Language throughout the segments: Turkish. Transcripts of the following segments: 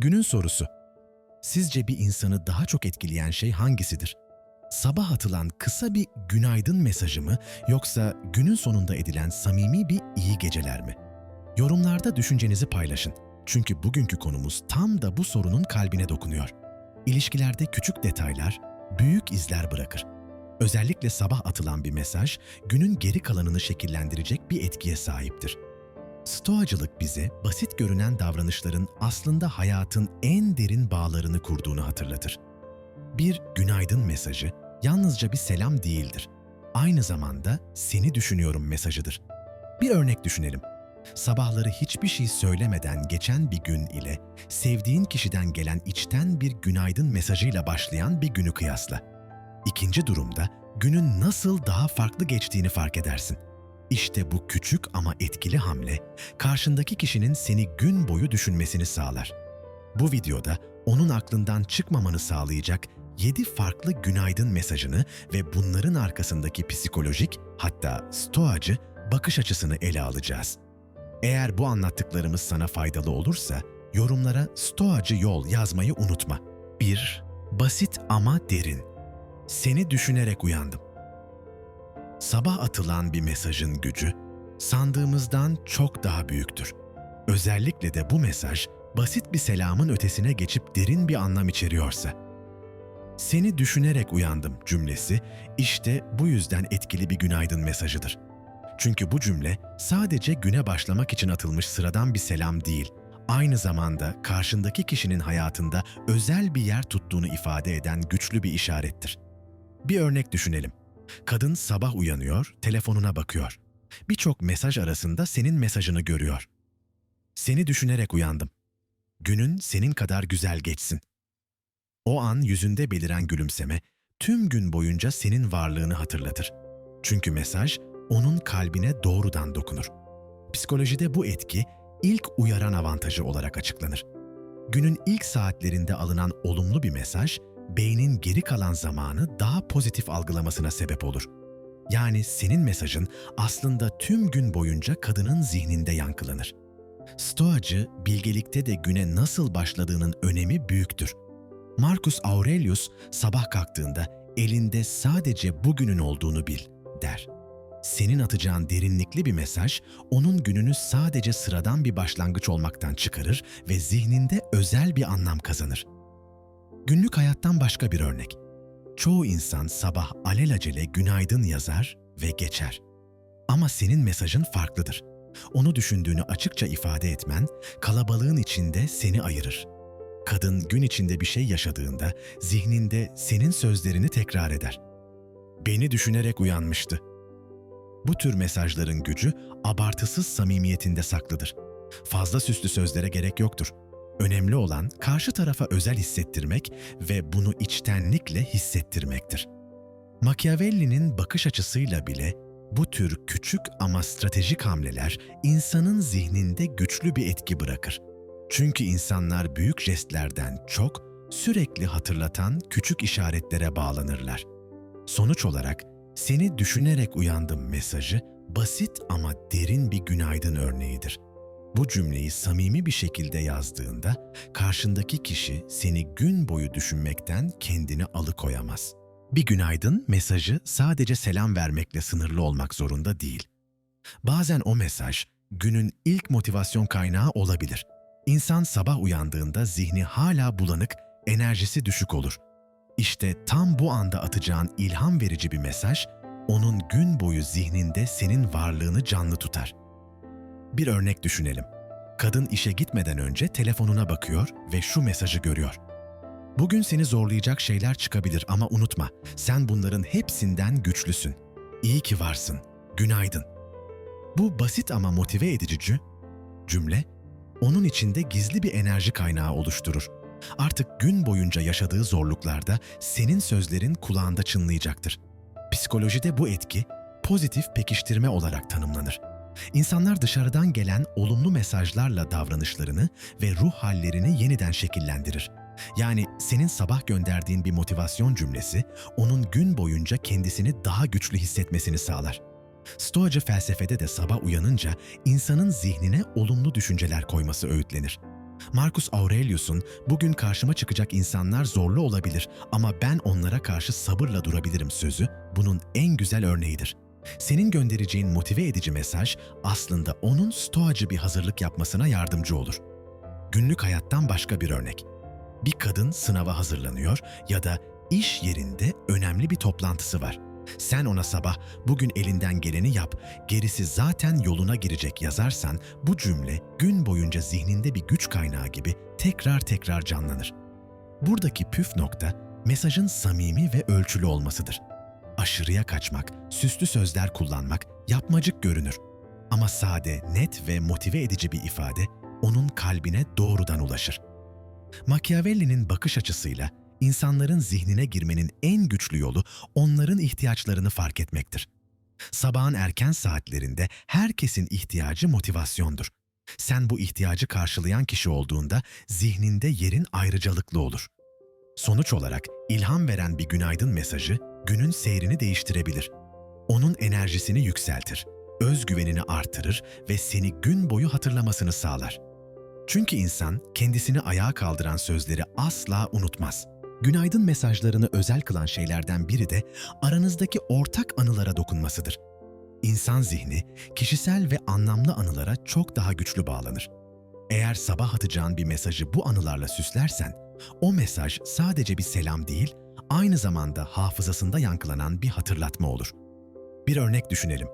Günün sorusu. Sizce bir insanı daha çok etkileyen şey hangisidir? Sabah atılan kısa bir günaydın mesajı mı yoksa günün sonunda edilen samimi bir iyi geceler mi? Yorumlarda düşüncenizi paylaşın. Çünkü bugünkü konumuz tam da bu sorunun kalbine dokunuyor. İlişkilerde küçük detaylar büyük izler bırakır. Özellikle sabah atılan bir mesaj günün geri kalanını şekillendirecek bir etkiye sahiptir. Stoacılık bize basit görünen davranışların aslında hayatın en derin bağlarını kurduğunu hatırlatır. Bir günaydın mesajı yalnızca bir selam değildir. Aynı zamanda seni düşünüyorum mesajıdır. Bir örnek düşünelim. Sabahları hiçbir şey söylemeden geçen bir gün ile sevdiğin kişiden gelen içten bir günaydın mesajıyla başlayan bir günü kıyasla. İkinci durumda günün nasıl daha farklı geçtiğini fark edersin. İşte bu küçük ama etkili hamle karşındaki kişinin seni gün boyu düşünmesini sağlar. Bu videoda onun aklından çıkmamanı sağlayacak 7 farklı günaydın mesajını ve bunların arkasındaki psikolojik hatta stoacı bakış açısını ele alacağız. Eğer bu anlattıklarımız sana faydalı olursa yorumlara stoacı yol yazmayı unutma. 1. Basit ama derin. Seni düşünerek uyandım. Sabah atılan bir mesajın gücü sandığımızdan çok daha büyüktür. Özellikle de bu mesaj basit bir selamın ötesine geçip derin bir anlam içeriyorsa. Seni düşünerek uyandım cümlesi işte bu yüzden etkili bir günaydın mesajıdır. Çünkü bu cümle sadece güne başlamak için atılmış sıradan bir selam değil, aynı zamanda karşındaki kişinin hayatında özel bir yer tuttuğunu ifade eden güçlü bir işarettir. Bir örnek düşünelim. Kadın sabah uyanıyor, telefonuna bakıyor. Birçok mesaj arasında senin mesajını görüyor. Seni düşünerek uyandım. Günün senin kadar güzel geçsin. O an yüzünde beliren gülümseme tüm gün boyunca senin varlığını hatırlatır. Çünkü mesaj onun kalbine doğrudan dokunur. Psikolojide bu etki ilk uyaran avantajı olarak açıklanır. Günün ilk saatlerinde alınan olumlu bir mesaj beynin geri kalan zamanı daha pozitif algılamasına sebep olur. Yani senin mesajın aslında tüm gün boyunca kadının zihninde yankılanır. Stoacı, bilgelikte de güne nasıl başladığının önemi büyüktür. Marcus Aurelius sabah kalktığında elinde sadece bugünün olduğunu bil, der. Senin atacağın derinlikli bir mesaj, onun gününü sadece sıradan bir başlangıç olmaktan çıkarır ve zihninde özel bir anlam kazanır. Günlük hayattan başka bir örnek. Çoğu insan sabah alelacele günaydın yazar ve geçer. Ama senin mesajın farklıdır. Onu düşündüğünü açıkça ifade etmen, kalabalığın içinde seni ayırır. Kadın gün içinde bir şey yaşadığında zihninde senin sözlerini tekrar eder. Beni düşünerek uyanmıştı. Bu tür mesajların gücü abartısız samimiyetinde saklıdır. Fazla süslü sözlere gerek yoktur. Önemli olan karşı tarafa özel hissettirmek ve bunu içtenlikle hissettirmektir. Machiavelli'nin bakış açısıyla bile bu tür küçük ama stratejik hamleler insanın zihninde güçlü bir etki bırakır. Çünkü insanlar büyük jestlerden çok sürekli hatırlatan küçük işaretlere bağlanırlar. Sonuç olarak seni düşünerek uyandım mesajı basit ama derin bir günaydın örneğidir. Bu cümleyi samimi bir şekilde yazdığında karşındaki kişi seni gün boyu düşünmekten kendini alıkoyamaz. Bir günaydın mesajı sadece selam vermekle sınırlı olmak zorunda değil. Bazen o mesaj günün ilk motivasyon kaynağı olabilir. İnsan sabah uyandığında zihni hala bulanık, enerjisi düşük olur. İşte tam bu anda atacağın ilham verici bir mesaj, onun gün boyu zihninde senin varlığını canlı tutar. Bir örnek düşünelim. Kadın işe gitmeden önce telefonuna bakıyor ve şu mesajı görüyor. Bugün seni zorlayacak şeyler çıkabilir ama unutma, sen bunların hepsinden güçlüsün. İyi ki varsın. Günaydın. Bu basit ama motive edici cümle, onun içinde gizli bir enerji kaynağı oluşturur. Artık gün boyunca yaşadığı zorluklarda senin sözlerin kulağında çınlayacaktır. Psikolojide bu etki pozitif pekiştirme olarak tanımlanır. İnsanlar dışarıdan gelen olumlu mesajlarla davranışlarını ve ruh hallerini yeniden şekillendirir. Yani senin sabah gönderdiğin bir motivasyon cümlesi onun gün boyunca kendisini daha güçlü hissetmesini sağlar. Stoacı felsefede de sabah uyanınca insanın zihnine olumlu düşünceler koyması öğütlenir. Marcus Aurelius'un bugün karşıma çıkacak insanlar zorlu olabilir ama ben onlara karşı sabırla durabilirim sözü bunun en güzel örneğidir. Senin göndereceğin motive edici mesaj aslında onun stoacı bir hazırlık yapmasına yardımcı olur. Günlük hayattan başka bir örnek. Bir kadın sınava hazırlanıyor ya da iş yerinde önemli bir toplantısı var. Sen ona sabah bugün elinden geleni yap, gerisi zaten yoluna girecek yazarsan bu cümle gün boyunca zihninde bir güç kaynağı gibi tekrar tekrar canlanır. Buradaki püf nokta mesajın samimi ve ölçülü olmasıdır. Aşırıya kaçmak, süslü sözler kullanmak yapmacık görünür. Ama sade, net ve motive edici bir ifade onun kalbine doğrudan ulaşır. Machiavelli'nin bakış açısıyla insanların zihnine girmenin en güçlü yolu onların ihtiyaçlarını fark etmektir. Sabahın erken saatlerinde herkesin ihtiyacı motivasyondur. Sen bu ihtiyacı karşılayan kişi olduğunda zihninde yerin ayrıcalıklı olur. Sonuç olarak ilham veren bir günaydın mesajı günün seyrini değiştirebilir. Onun enerjisini yükseltir, özgüvenini artırır ve seni gün boyu hatırlamasını sağlar. Çünkü insan kendisini ayağa kaldıran sözleri asla unutmaz. Günaydın mesajlarını özel kılan şeylerden biri de aranızdaki ortak anılara dokunmasıdır. İnsan zihni kişisel ve anlamlı anılara çok daha güçlü bağlanır. Eğer sabah atacağın bir mesajı bu anılarla süslersen, o mesaj sadece bir selam değil, aynı zamanda hafızasında yankılanan bir hatırlatma olur. Bir örnek düşünelim.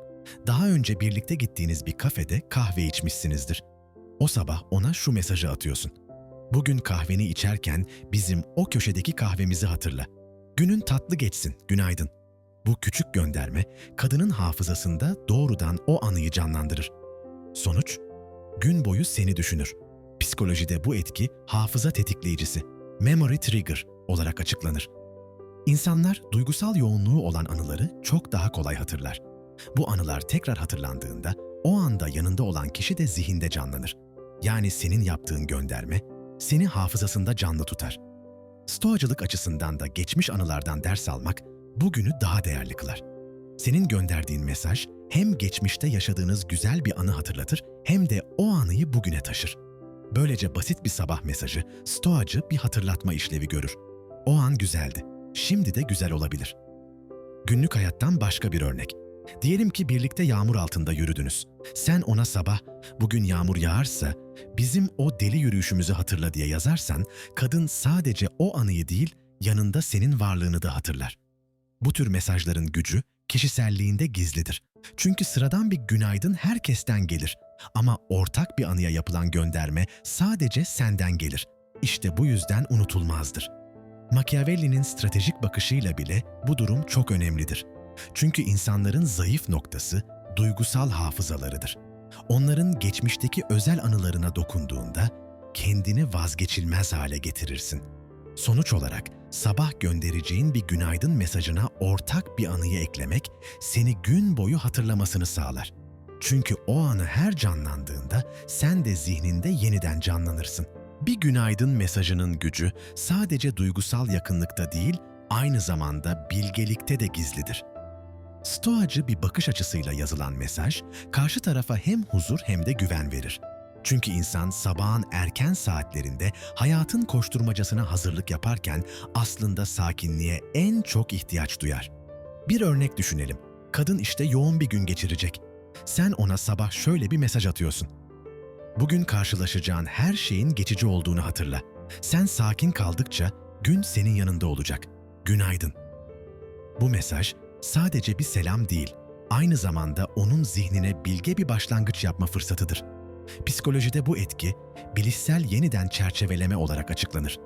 Daha önce birlikte gittiğiniz bir kafede kahve içmişsinizdir. O sabah ona şu mesajı atıyorsun. Bugün kahveni içerken bizim o köşedeki kahvemizi hatırla. Günün tatlı geçsin, günaydın. Bu küçük gönderme kadının hafızasında doğrudan o anıyı canlandırır. Sonuç, gün boyu seni düşünür. Psikolojide bu etki hafıza tetikleyicisi, memory trigger olarak açıklanır. İnsanlar duygusal yoğunluğu olan anıları çok daha kolay hatırlar. Bu anılar tekrar hatırlandığında o anda yanında olan kişi de zihinde canlanır. Yani senin yaptığın gönderme seni hafızasında canlı tutar. Stoacılık açısından da geçmiş anılardan ders almak bugünü daha değerli kılar. Senin gönderdiğin mesaj hem geçmişte yaşadığınız güzel bir anı hatırlatır hem de o anıyı bugüne taşır. Böylece basit bir sabah mesajı stoacı bir hatırlatma işlevi görür. O an güzeldi. Şimdi de güzel olabilir. Günlük hayattan başka bir örnek. Diyelim ki birlikte yağmur altında yürüdünüz. Sen ona sabah, bugün yağmur yağarsa bizim o deli yürüyüşümüzü hatırla diye yazarsan, kadın sadece o anıyı değil, yanında senin varlığını da hatırlar. Bu tür mesajların gücü kişiselliğinde gizlidir. Çünkü sıradan bir günaydın herkesten gelir. Ama ortak bir anıya yapılan gönderme sadece senden gelir. İşte bu yüzden unutulmazdır. Machiavelli'nin stratejik bakışıyla bile bu durum çok önemlidir. Çünkü insanların zayıf noktası duygusal hafızalarıdır. Onların geçmişteki özel anılarına dokunduğunda kendini vazgeçilmez hale getirirsin. Sonuç olarak sabah göndereceğin bir günaydın mesajına ortak bir anıyı eklemek seni gün boyu hatırlamasını sağlar. Çünkü o anı her canlandığında sen de zihninde yeniden canlanırsın. Bir günaydın mesajının gücü sadece duygusal yakınlıkta değil, aynı zamanda bilgelikte de gizlidir. Stoacı bir bakış açısıyla yazılan mesaj, karşı tarafa hem huzur hem de güven verir. Çünkü insan sabahın erken saatlerinde hayatın koşturmacasına hazırlık yaparken aslında sakinliğe en çok ihtiyaç duyar. Bir örnek düşünelim. Kadın işte yoğun bir gün geçirecek. Sen ona sabah şöyle bir mesaj atıyorsun. Bugün karşılaşacağın her şeyin geçici olduğunu hatırla. Sen sakin kaldıkça gün senin yanında olacak. Günaydın. Bu mesaj sadece bir selam değil, aynı zamanda onun zihnine bilge bir başlangıç yapma fırsatıdır. Psikolojide bu etki, bilişsel yeniden çerçeveleme olarak açıklanır.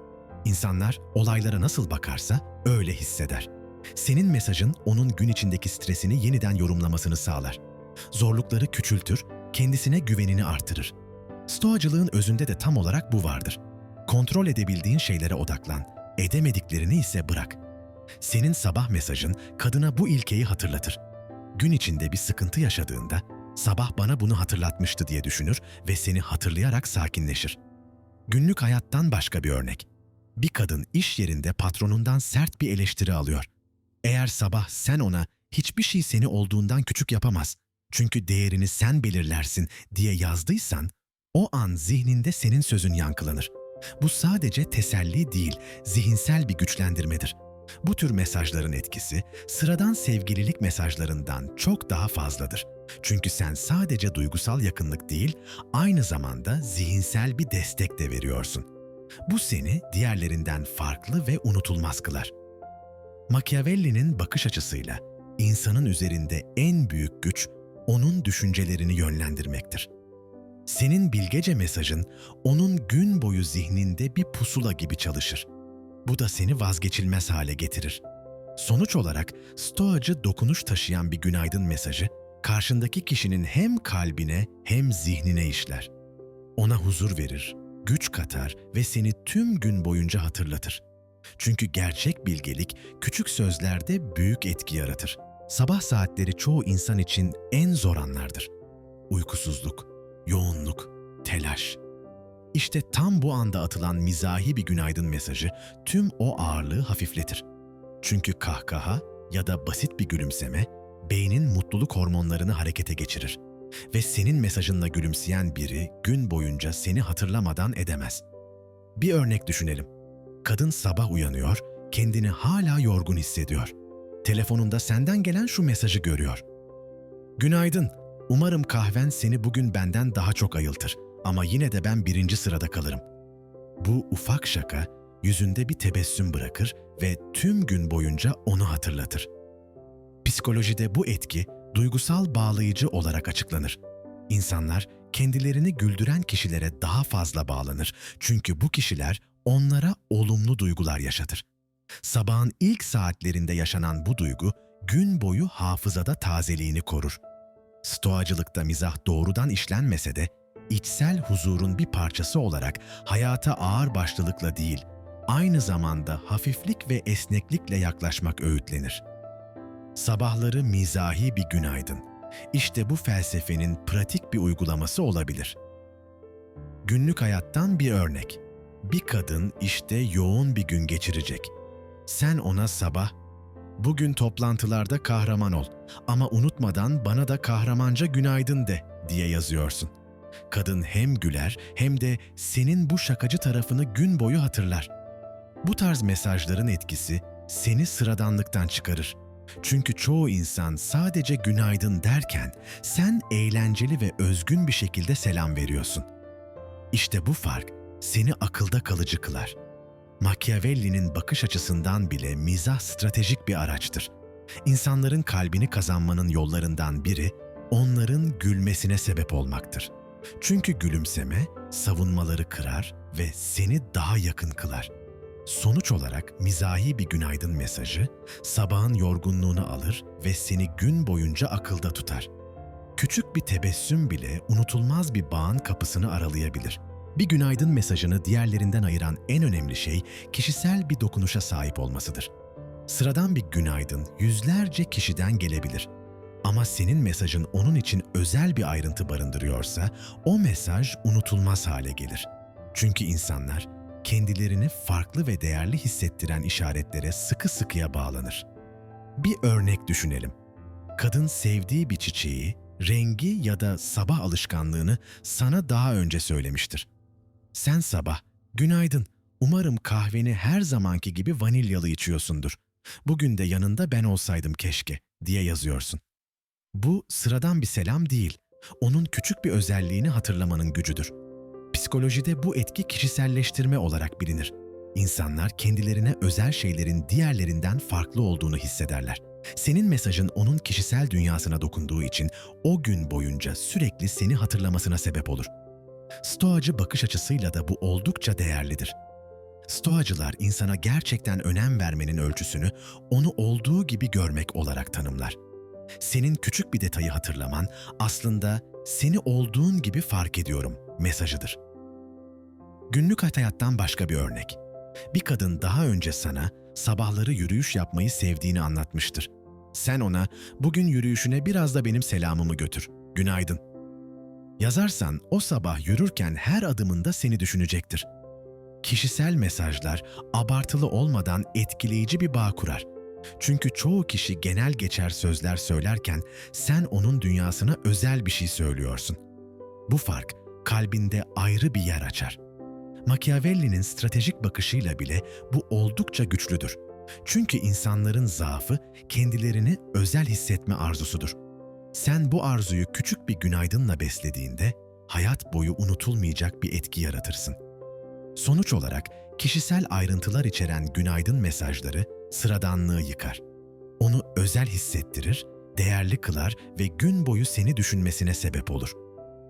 İnsanlar olaylara nasıl bakarsa öyle hisseder. Senin mesajın onun gün içindeki stresini yeniden yorumlamasını sağlar. Zorlukları küçültür, kendisine güvenini artırır. Stoacılığın özünde de tam olarak bu vardır. Kontrol edebildiğin şeylere odaklan, edemediklerini ise bırak. Senin sabah mesajın kadına bu ilkeyi hatırlatır. Gün içinde bir sıkıntı yaşadığında sabah bana bunu hatırlatmıştı diye düşünür ve seni hatırlayarak sakinleşir. Günlük hayattan başka bir örnek. Bir kadın iş yerinde patronundan sert bir eleştiri alıyor. Eğer sabah sen ona hiçbir şey seni olduğundan küçük yapamaz çünkü değerini sen belirlersin diye yazdıysan O an zihninde senin sözün yankılanır. Bu sadece teselli değil, zihinsel bir güçlendirmedir. Bu tür mesajların etkisi sıradan sevgililik mesajlarından çok daha fazladır. Çünkü sen sadece duygusal yakınlık değil, aynı zamanda zihinsel bir destek de veriyorsun. Bu seni diğerlerinden farklı ve unutulmaz kılar. Machiavelli'nin bakış açısıyla insanın üzerinde en büyük güç onun düşüncelerini yönlendirmektir. Senin bilgece mesajın onun gün boyu zihninde bir pusula gibi çalışır. Bu da seni vazgeçilmez hale getirir. Sonuç olarak stoacı dokunuş taşıyan bir günaydın mesajı karşındaki kişinin hem kalbine hem zihnine işler. Ona huzur verir, güç katar ve seni tüm gün boyunca hatırlatır. Çünkü gerçek bilgelik küçük sözlerde büyük etki yaratır. Sabah saatleri çoğu insan için en zor anlardır. Uykusuzluk, yoğunluk, telaş. İşte tam bu anda atılan mizahi bir günaydın mesajı tüm o ağırlığı hafifletir. Çünkü kahkaha ya da basit bir gülümseme beynin mutluluk hormonlarını harekete geçirir ve senin mesajınla gülümseyen biri gün boyunca seni hatırlamadan edemez. Bir örnek düşünelim. Kadın sabah uyanıyor, kendini hala yorgun hissediyor. Telefonunda senden gelen şu mesajı görüyor. Günaydın. Umarım kahven seni bugün benden daha çok ayıltır ama yine de ben birinci sırada kalırım. Bu ufak şaka yüzünde bir tebessüm bırakır ve tüm gün boyunca onu hatırlatır. Psikolojide bu etki duygusal bağlayıcı olarak açıklanır. İnsanlar kendilerini güldüren kişilere daha fazla bağlanır çünkü bu kişiler onlara olumlu duygular yaşatır. Sabahın ilk saatlerinde yaşanan bu duygu gün boyu hafızada tazeliğini korur. Stoacılıkta mizah doğrudan işlenmese de içsel huzurun bir parçası olarak hayata ağır başlılıkla değil, aynı zamanda hafiflik ve esneklikle yaklaşmak öğütlenir. Sabahları mizahi bir günaydın. İşte bu felsefenin pratik bir uygulaması olabilir. Günlük hayattan bir örnek. Bir kadın işte yoğun bir gün geçirecek. Sen ona sabah, bugün toplantılarda kahraman ol ama unutmadan bana da kahramanca günaydın de diye yazıyorsun. Kadın hem güler hem de senin bu şakacı tarafını gün boyu hatırlar. Bu tarz mesajların etkisi seni sıradanlıktan çıkarır. Çünkü çoğu insan sadece günaydın derken sen eğlenceli ve özgün bir şekilde selam veriyorsun. İşte bu fark seni akılda kalıcı kılar. Machiavelli'nin bakış açısından bile mizah stratejik bir araçtır. İnsanların kalbini kazanmanın yollarından biri onların gülmesine sebep olmaktır. Çünkü gülümseme savunmaları kırar ve seni daha yakın kılar. Sonuç olarak mizahi bir günaydın mesajı sabahın yorgunluğunu alır ve seni gün boyunca akılda tutar. Küçük bir tebessüm bile unutulmaz bir bağın kapısını aralayabilir. Bir günaydın mesajını diğerlerinden ayıran en önemli şey kişisel bir dokunuşa sahip olmasıdır. Sıradan bir günaydın yüzlerce kişiden gelebilir. Ama senin mesajın onun için özel bir ayrıntı barındırıyorsa o mesaj unutulmaz hale gelir. Çünkü insanlar kendilerini farklı ve değerli hissettiren işaretlere sıkı sıkıya bağlanır. Bir örnek düşünelim. Kadın sevdiği bir çiçeği, rengi ya da sabah alışkanlığını sana daha önce söylemiştir. Sen sabah, günaydın, umarım kahveni her zamanki gibi vanilyalı içiyorsundur. Bugün de yanında ben olsaydım keşke diye yazıyorsun. Bu sıradan bir selam değil, onun küçük bir özelliğini hatırlamanın gücüdür. Psikolojide bu etki kişiselleştirme olarak bilinir. İnsanlar kendilerine özel şeylerin diğerlerinden farklı olduğunu hissederler. Senin mesajın onun kişisel dünyasına dokunduğu için o gün boyunca sürekli seni hatırlamasına sebep olur. Stoacı bakış açısıyla da bu oldukça değerlidir. Stoacılar insana gerçekten önem vermenin ölçüsünü onu olduğu gibi görmek olarak tanımlar. Senin küçük bir detayı hatırlaman aslında seni olduğun gibi fark ediyorum mesajıdır. Günlük hayattan başka bir örnek. Bir kadın daha önce sana sabahları yürüyüş yapmayı sevdiğini anlatmıştır. Sen ona bugün yürüyüşüne biraz da benim selamımı götür. Günaydın. Yazarsan o sabah yürürken her adımında seni düşünecektir. Kişisel mesajlar abartılı olmadan etkileyici bir bağ kurar. Çünkü çoğu kişi genel geçer sözler söylerken sen onun dünyasına özel bir şey söylüyorsun. Bu fark kalbinde ayrı bir yer açar. Machiavelli'nin stratejik bakışıyla bile bu oldukça güçlüdür. Çünkü insanların zaafı kendilerini özel hissetme arzusudur. Sen bu arzuyu küçük bir günaydınla beslediğinde hayat boyu unutulmayacak bir etki yaratırsın. Sonuç olarak kişisel ayrıntılar içeren günaydın mesajları sıradanlığı yıkar. Onu özel hissettirir, değerli kılar ve gün boyu seni düşünmesine sebep olur.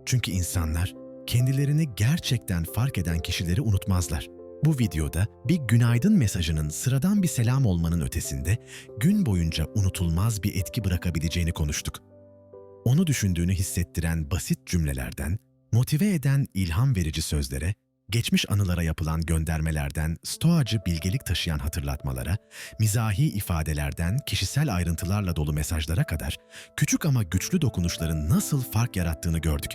Çünkü insanlar kendilerini gerçekten fark eden kişileri unutmazlar. Bu videoda bir günaydın mesajının sıradan bir selam olmanın ötesinde gün boyunca unutulmaz bir etki bırakabileceğini konuştuk. Onu düşündüğünü hissettiren basit cümlelerden, motive eden ilham verici sözlere, geçmiş anılara yapılan göndermelerden stoacı bilgelik taşıyan hatırlatmalara, mizahi ifadelerden kişisel ayrıntılarla dolu mesajlara kadar küçük ama güçlü dokunuşların nasıl fark yarattığını gördük.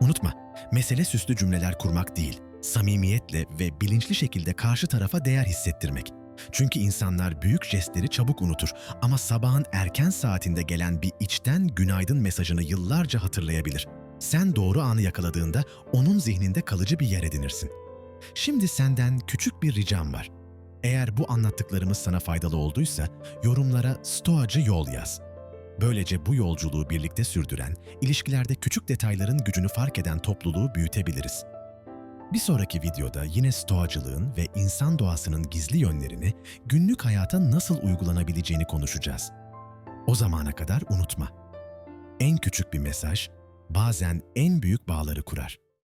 Unutma, mesele süslü cümleler kurmak değil, samimiyetle ve bilinçli şekilde karşı tarafa değer hissettirmek. Çünkü insanlar büyük jestleri çabuk unutur ama sabahın erken saatinde gelen bir içten günaydın mesajını yıllarca hatırlayabilir. Sen doğru anı yakaladığında onun zihninde kalıcı bir yer edinirsin. Şimdi senden küçük bir ricam var. Eğer bu anlattıklarımız sana faydalı olduysa yorumlara stoacı yol yaz. Böylece bu yolculuğu birlikte sürdüren, ilişkilerde küçük detayların gücünü fark eden topluluğu büyütebiliriz. Bir sonraki videoda yine stoacılığın ve insan doğasının gizli yönlerini günlük hayata nasıl uygulanabileceğini konuşacağız. O zamana kadar unutma. En küçük bir mesaj bazen en büyük bağları kurar.